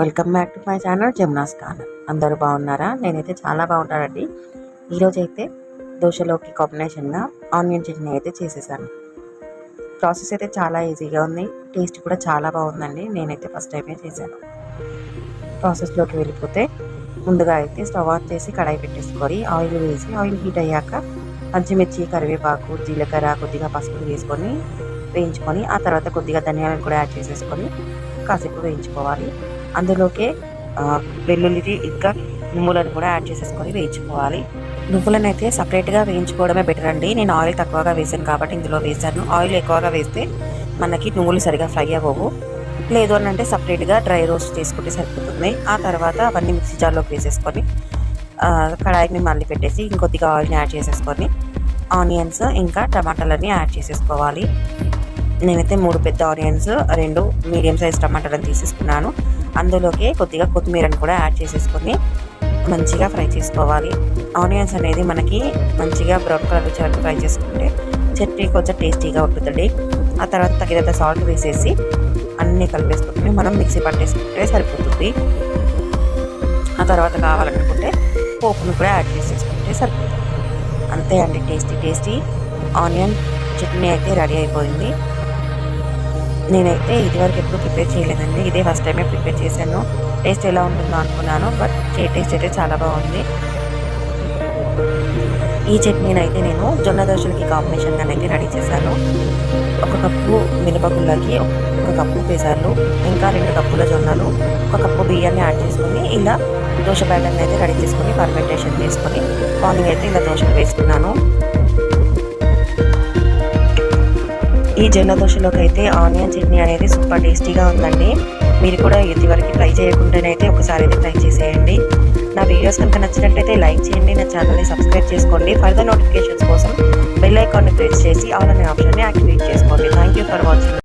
Welcome back to my channel Jamnas Khan అందరూ బాగున్నారా? నేనైతే చాలా బాగుంటానండి. ఈరోజు అయితే దోశలోకి కాంబినేషన్గా ఆనియన్ చట్నీ అయితే చేసేసాను. ప్రాసెస్ అయితే చాలా ఈజీగా ఉంది. టేస్ట్ కూడా చాలా బాగుందండి. నేనైతే ఫస్ట్ టైమే చేశాను. ప్రాసెస్లోకి వెళ్ళిపోతే ముందుగా అయితే స్టవ్ ఆన్ చేసి కడాయి పెట్టేసుకొని ఆయిల్ వేసి ఆయిల్ హీట్ అయ్యాక పచ్చిమిర్చి కరివేపాకు జీలకర్ర కొద్దిగా పసుపు వేసుకొని వేయించుకొని ఆ తర్వాత కొద్దిగా ధనియాలను కూడా యాడ్ చేసేసుకొని కాసేపు వేయించుకోవాలి. అందులోకే వెల్లుల్లి ఇంకా నువ్వులను కూడా యాడ్ చేసేసుకొని వేయించుకోవాలి. నువ్వులను అయితే సపరేట్గా వేయించుకోవడమే బెటర్ అండి. నేను ఆయిల్ తక్కువగా వేసాను కాబట్టి ఇందులో వేసాను ఆయిల్ ఎక్కువగా వేస్తే మనకి నువ్వులు సరిగా ఫ్రై అవ్వవు. లేదు అని అంటే సపరేట్గా డ్రై రోస్ట్ చేసుకుంటే సరిపోతుంది. ఆ తర్వాత అవన్నీ మిక్సీ జార్లోకి వేసేసుకొని కడాయిని మళ్ళీ పెట్టేసి ఇంకొద్దిగా ఆయిల్ని యాడ్ చేసేసుకొని ఆనియన్స్ ఇంకా టమాటాలని యాడ్ చేసేసుకోవాలి. నేనైతే మూడు పెద్ద ఆనియన్స్ రెండు మీడియం సైజ్ టమాటాలను తీసేసుకున్నాను. అందులోకి కొద్దిగా కొత్తిమీరని కూడా యాడ్ చేసేసుకొని మంచిగా ఫ్రై చేసుకోవాలి. ఆనియన్స్ అనేది మనకి మంచిగా బ్రౌన్ కలర్ వచ్చే ఫ్రై చేసుకుంటే చట్నీ కొంచెం టేస్టీగా ఉంటుంది ఆ తర్వాత తగినంత సాల్ట్ వేసేసి అన్నీ కలిపేసుకుంటే మనం మిక్సీ పట్టేసుకుంటే సరిపోతుంది. ఆ తర్వాత కావాలనుకుంటే పోపును కూడా యాడ్ చేసేసుకుంటే సరిపోతుంది. అంతే అండి టేస్టీ టేస్టీ. ఆనియన్ చట్నీ అయితే రెడీ అయిపోయింది. నేనైతే ఇదివరకు ఎప్పుడు ప్రిపేర్ చేయలేదండి. ఇదే ఫస్ట్ టైమే ప్రిపేర్ చేశాను. టేస్ట్ ఎలా ఉంటుందో అనుకున్నాను బట్ టేస్ట్ అయితే చాలా బాగుంది. ఈ చట్నీని అయితే నేను జొన్న దోశలకి కాంబినేషన్గా అయితే రెడీ చేశాను. ఒక కప్పు మినపగుళ్ళకి ఒక కప్పు పెసర్లు ఇంకా రెండు కప్పుల జొన్నలు ఒక కప్పు బియ్యాన్ని యాడ్ చేసుకొని ఇలా దోశ బ్యాటర్ని అయితే రెడీ చేసుకొని ఫర్మెంటేషన్ చేసుకొని మార్నింగ్ అయితే ఇలా దోశలు వేసుకున్నాను ఈ జొన్న అయితే ఆనియన్ చట్నీ అనేది సూపర్ టేస్టీగా ఉందండి. మీరు కూడా ఇదివరకు ట్రై చేయకుండానైతే ఒకసారి అయితే ట్రై చేసేయండి. నా వీడియోస్ కనుక నచ్చినట్టయితే లైక్ చేయండి నా ఛానల్ని సబ్స్క్రైబ్ చేసుకోండి. ఫర్దర్ నోటిఫికేషన్స్ కోసం బెల్ ఐకాన్ని ప్రెస్ చేసి ఆల్ అనే ఆప్షన్ని యాక్టివేట్ చేసుకోండి. Thank you for watching